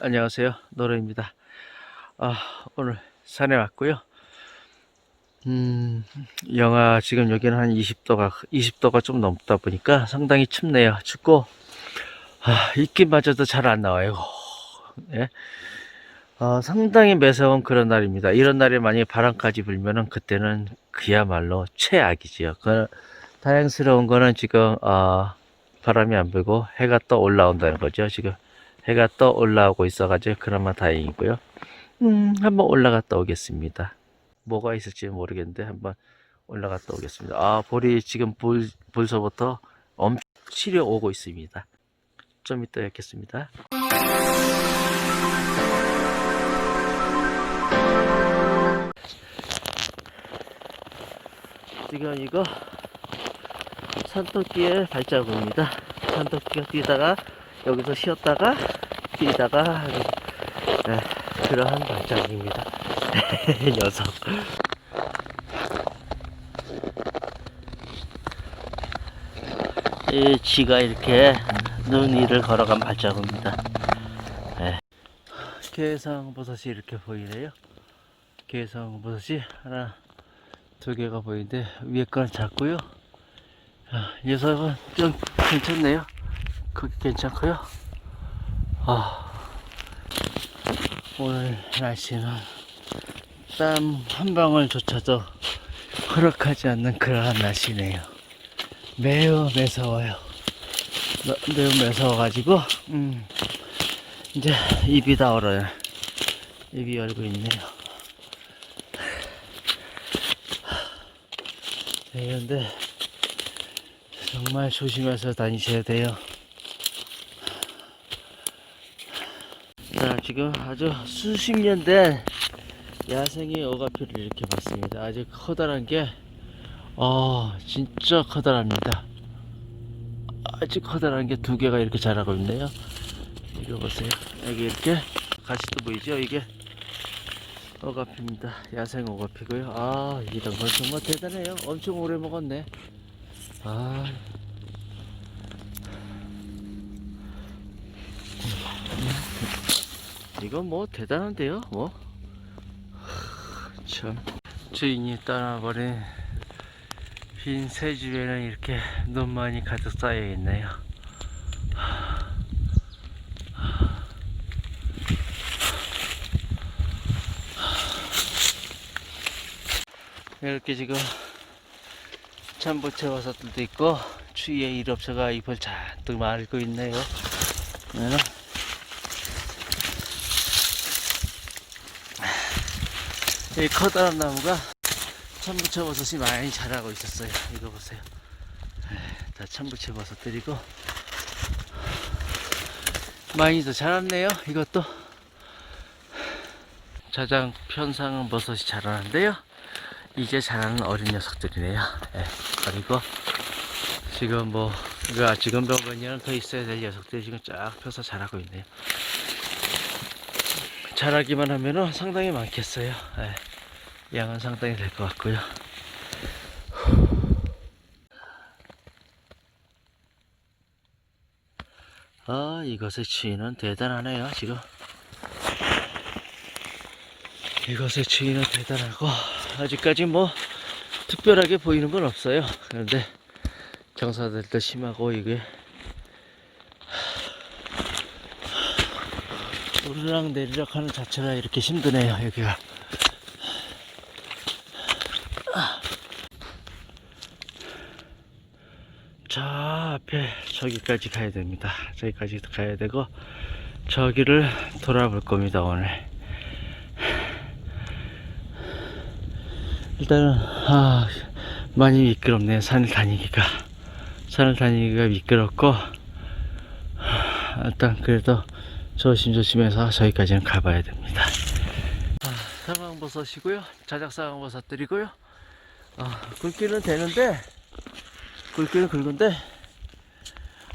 안녕하세요. 노래입니다. 아, 오늘 산에 왔고요. 음, 영하 지금 여기는 한 20도가 20도가 좀 넘다 보니까 상당히 춥네요. 춥고 아, 입김마저도 잘 안 나와요. 예. 어, 상당히 매서운 그런 날입니다. 이런 날에 만약에 바람까지 불면은 그때는 그야말로 최악이지요. 그 다행스러운 거는 지금 어, 바람이 안 불고 해가 떠 올라온다는 거죠. 지금 해가 떠 올라오고 있어가지고 그나마 다행이고요. 음, 한번 올라갔다 오겠습니다. 뭐가 있을지 모르겠는데 한번 올라갔다 오겠습니다. 아, 볼이 지금 불, 벌써부터 엄청 치려 오고 있습니다. 좀 이따 뵙겠습니다. 지금 이거 산토끼의 발자국입니다. 산토끼가 뛰다가 여기서 쉬었다가 뛰다가 네, 그러한 발자국입니다. 녀석. 이 쥐가 이렇게 눈 위를 걸어간 발자국입니다. 네. 개성버섯이 이렇게 보이네요. 개성버섯이 하나, 두 개가 보이는데 위에 거는 작고요. 아, 녀석은 좀 괜찮네요. 크기 괜찮고요. 아, 오늘 날씨는 땀 한 방울조차도 허락하지 않는 그러한 날씨네요. 매우 매서워요. 매- 매우 매서워가지고, 음, 이제 입이 다 얼어요. 입이 얼고 있네요. 네, 그런데 정말 조심해서 다니셔야 돼요. 자, 지금 아주 수십 년 된 야생의 오가피를 이렇게 봤습니다. 아주 커다란 게, 어, 진짜 커다랍니다. 아주 커다란 게 두 개가 이렇게 자라고 있네요. 이거 보세요. 여기 이렇게 가시도 보이죠? 이게 오가피입니다. 야생 오가피고요. 아, 이런 건 정말 대단해요. 엄청 오래 먹었네. 아, 이건 뭐 대단한데요, 뭐. 하, 참. 주인이 떠나버린 빈 새 집에는 이렇게 눈만이 가득 쌓여 있네요. 이렇게 지금 참부채 버섯들도 있고 추위에 일업체가 잎을 잔뜩 말고 있네요. 그러면은 이 커다란 나무가 참부채 버섯이 많이 자라고 있었어요. 이거 보세요. 에, 다 참부채 버섯들이고 많이 더 자랐네요. 이것도 자장 편상은 버섯이 자라는데요. 이제 자라는 어린 녀석들이네요. 예, 그리고 지금 뭐 이거 지금 몇 년은 더 있어야 될 녀석들이 지금 쫙 펴서 자라고 있네요. 자라기만 하면은 상당히 많겠어요. 예, 양은 상당히 될 것 같고요. 아, 이것의 주인은 대단하네요, 지금. 이것의 주인은 대단하고, 아직까지 뭐, 특별하게 보이는 건 없어요. 그런데, 경사들도 심하고, 이게, 오르락 내리락 하는 자체가 이렇게 힘드네요, 여기가. 저 앞에 저기까지 가야 됩니다. 저기까지 가야 되고 저기를 돌아볼 겁니다 오늘. 일단은 아 많이 미끄럽네요 산을 다니기가 산을 다니기가 미끄럽고 하, 일단 그래도 조심조심해서 저기까지는 가봐야 됩니다. 아, 상황버섯이고요 자작상황버섯 들이고요. 아, 굵기는 되는데 굵기는 굵은데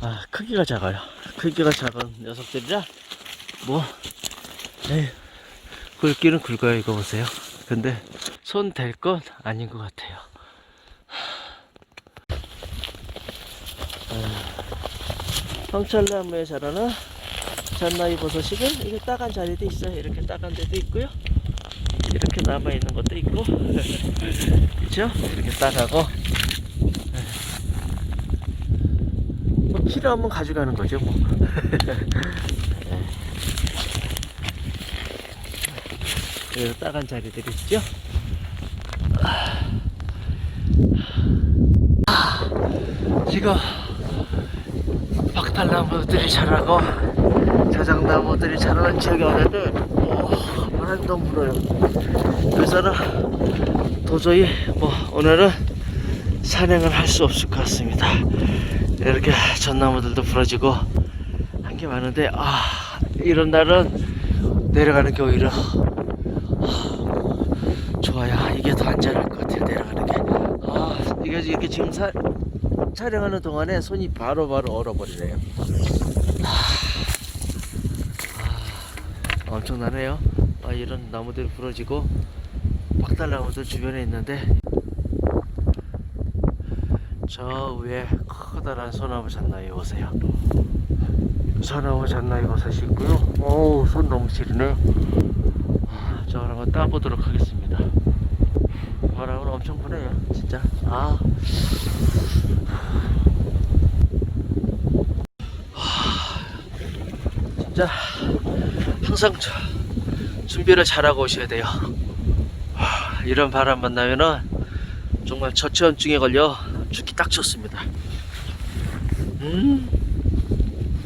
아 크기가 작아요 크기가 작은 녀석들이라 뭐 에휴, 굵기는 굵어요 이거 보세요 근데 손 댈 건 아닌 것 같아요 아, 황철나무에 자라는 잣나이 버섯이는 이게 따간 자리도 있어요. 이렇게 따간 데도 있고요. 이렇게 남아 있는 것도 있고, 그렇죠? 이렇게 따가고 뭐 필요하면 가져가는 거죠, 뭐. 그래서 따간 자리들이 있죠. 지금 박달나무들이 자라고 자작나무들이 자라는 지역에 왔는데 오, 바람이 너무 불어요. 그래서는 도저히 뭐 오늘은 산행을 할 수 없을 것 같습니다. 이렇게 전나무들도 부러지고 한 게 많은데 아 이런 날은 내려가는 게 오히려 좋아요. 이게 더 안전할 것 같아요. 내려가는 게. 아 이게 이렇게 지금 사, 촬영하는 동안에 손이 바로바로 얼어버리네요. 아, 엄청나네요. 아, 이런 나무들이 부러지고 박달나무들 주변에 있는데 저 위에 커다란 소나무 잣나이 보세요. 소나무 잣나이 버섯이 있고요. 어우 손 너무 시리네. 아, 저걸 한번 따보도록 하겠습니다. 바람은 엄청 부네요, 진짜. 아. 진짜 항상 저 준비를 잘하고 오셔야 돼요. 하, 이런 바람 만나면은 정말 저체온증에 걸려 죽기 딱 좋습니다. 음,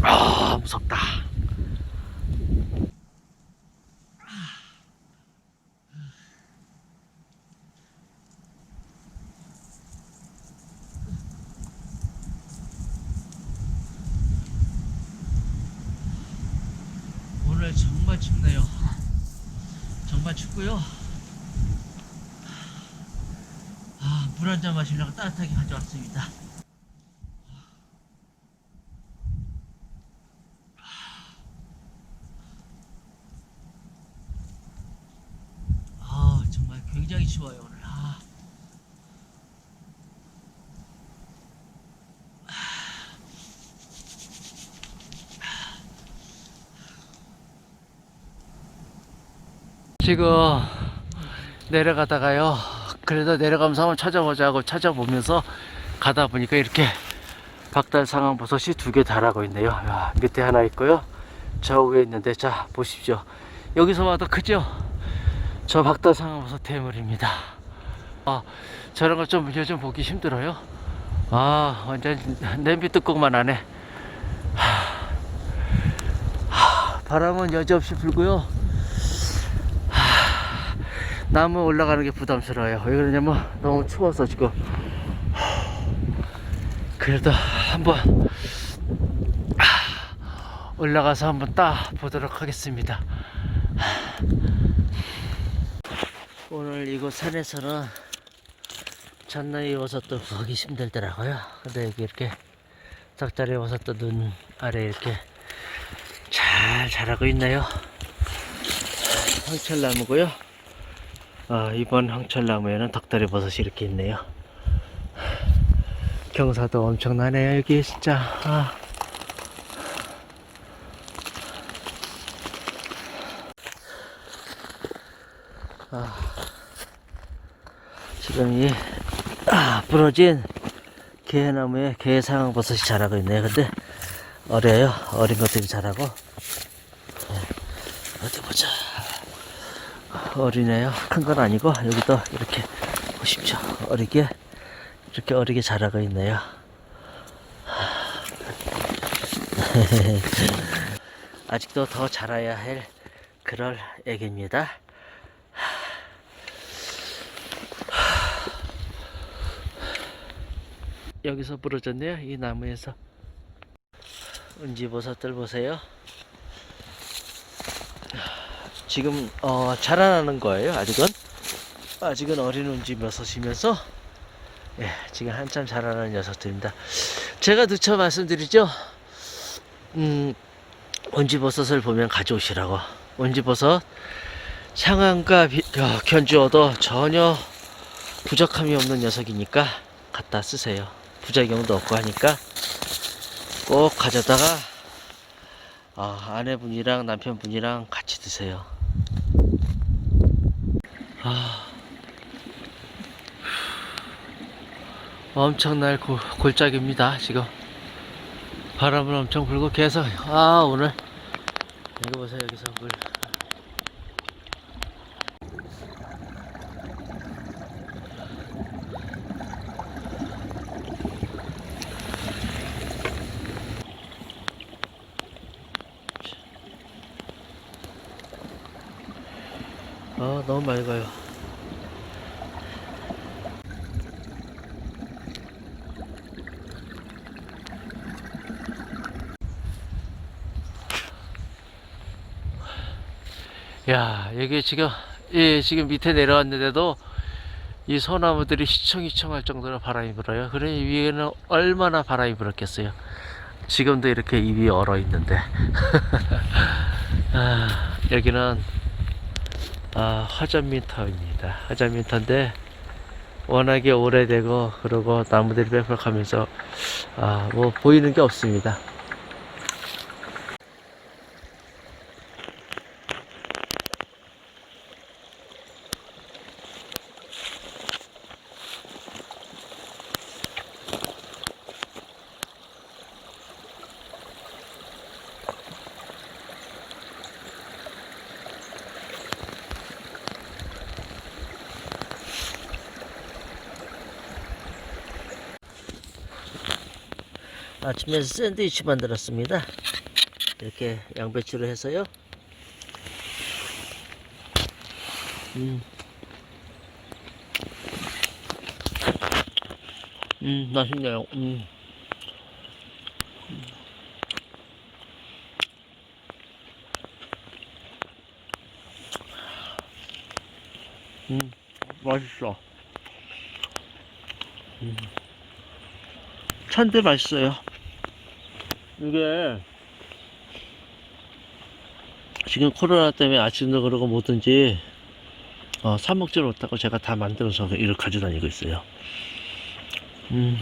아 무섭다. 오늘 정말 춥네요. 정말 춥고요. 아, 물 한 잔 마시려고 따뜻하게 가져왔습니다. 아, 정말 굉장히 추워요 오늘. 아. 지금 내려가다가요. 그래도 내려가면서 한번 찾아보자고 찾아보면서 가다 보니까 이렇게 박달 상황 버섯이 두 개 달하고 있네요. 야, 밑에 하나 있고요. 저 위에 있는데 자 보십시오. 여기서 봐도 크죠? 저 박달 상황 버섯 대물입니다. 아 저런 거 좀 요즘 보기 힘들어요. 아 완전 냄비 뚜껑만. 하, 하, 바람은 여지없이 불고요. 나무 올라가는 게 부담스러워요. 왜 그러냐면 너무 추워서 지금. 그래도 한번 올라가서 한번 따 보도록 하겠습니다. 오늘 이곳 산에서는 잣나이 버섯도 보기 힘들더라고요. 근데 여기 이렇게 닭다리 버섯도 눈 아래 이렇게 잘 자라고 있네요. 황철나무고요. 아, 이번 황철나무에는 덕다리 버섯이 이렇게 있네요. 경사도 엄청나네요, 여기 진짜. 아. 아. 지금 이 아, 부러진 개나무에 개상황 버섯이 자라고 있네요. 근데 어려요. 어린 것들이 자라고. 네. 어디 보자. 어리네요. 큰 건 아니고 여기도 이렇게 보십시오. 어리게 이렇게 어리게 자라고 있네요. 아직도 더 자라야 할 그럴 애기입니다. 여기서 부러졌네요. 이 나무에서 은지버섯들 보세요. 지금 어, 자라나는 거예요. 아직은 아직은 어린 운지 녀석이면서 예, 지금 한참 자라나는 녀석들입니다. 제가 누차 말씀드리죠. 음, 온지버섯을 보면 가져오시라고. 온지버섯 상황과 비, 어, 견주어도 전혀 부족함이 없는 녀석이니까 갖다 쓰세요. 부작용도 없고 하니까 꼭 가져다가 아, 아내분이랑 남편분이랑 같이 드세요. 아, 엄청날 골, 골짜기입니다, 지금. 바람은 엄청 불고 계속, 아, 오늘. 여기 보세요, 여기서 물. 아, 너무 맑아요. 야, 여기 지금, 예, 지금 밑에 내려왔는데도 이 소나무들이 휘청휘청할 정도로 바람이 불어요. 그래, 이 위에는 얼마나 바람이 불었겠어요. 지금도 이렇게 입이 얼어 있는데. 아, 여기는 아, 화전민터입니다. 화전민터인데 워낙에 오래되고 그리고 나무들이 빽빽하면서 아, 뭐 보이는 게 없습니다. 아침에 샌드위치 만들었습니다. 이렇게 양배추를 해서요. 음. 음, 맛있네요. 음. 음, 맛있어. 음. 찬데 맛있어요. 이게 지금 코로나 때문에 아침도 그러고 뭐든지 어, 사 먹지를 못하고 제가 다 만들어서 이를 가져다니고 있어요. 음.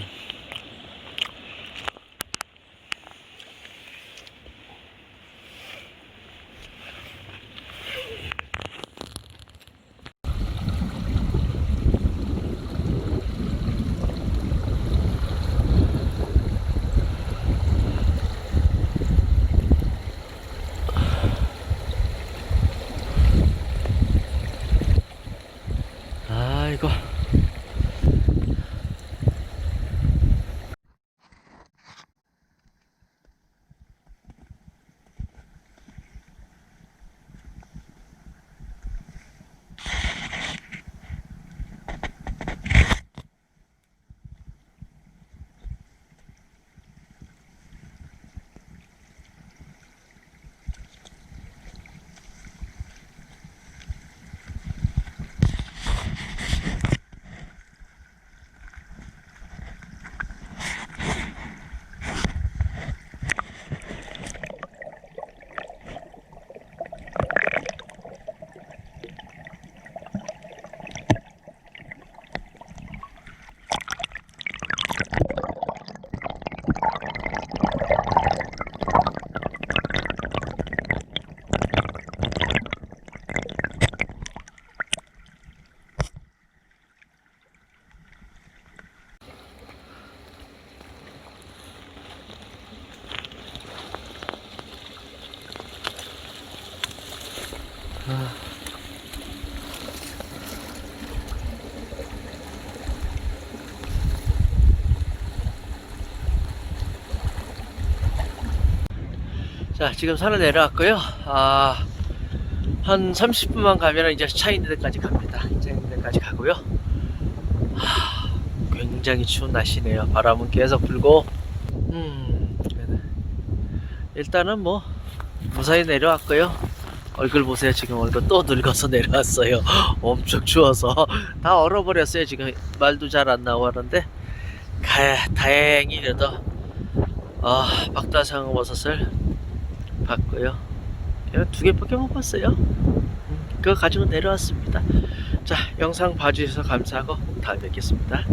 아이고. 자, 지금 산을 내려왔고요. 아, 한 30분만 가면 이제 차 있는 데까지 갑니다. 차 있는 데까지 가고요. 하, 굉장히 추운 날씨네요. 바람은 계속 불고, 음, 일단은 뭐, 무사히 내려왔고요. 얼굴 보세요. 지금 얼굴 또 늙어서 내려왔어요. 엄청 추워서. 다 얼어버렸어요. 지금 말도 잘 안 나오고 하는데, 가, 다행히 그래도, 아, 박다상 버섯을 봤고요. 두 개밖에 못 봤어요. 음, 그거 가지고 내려왔습니다. 자, 영상 봐주셔서 감사하고 다음에 뵙겠습니다.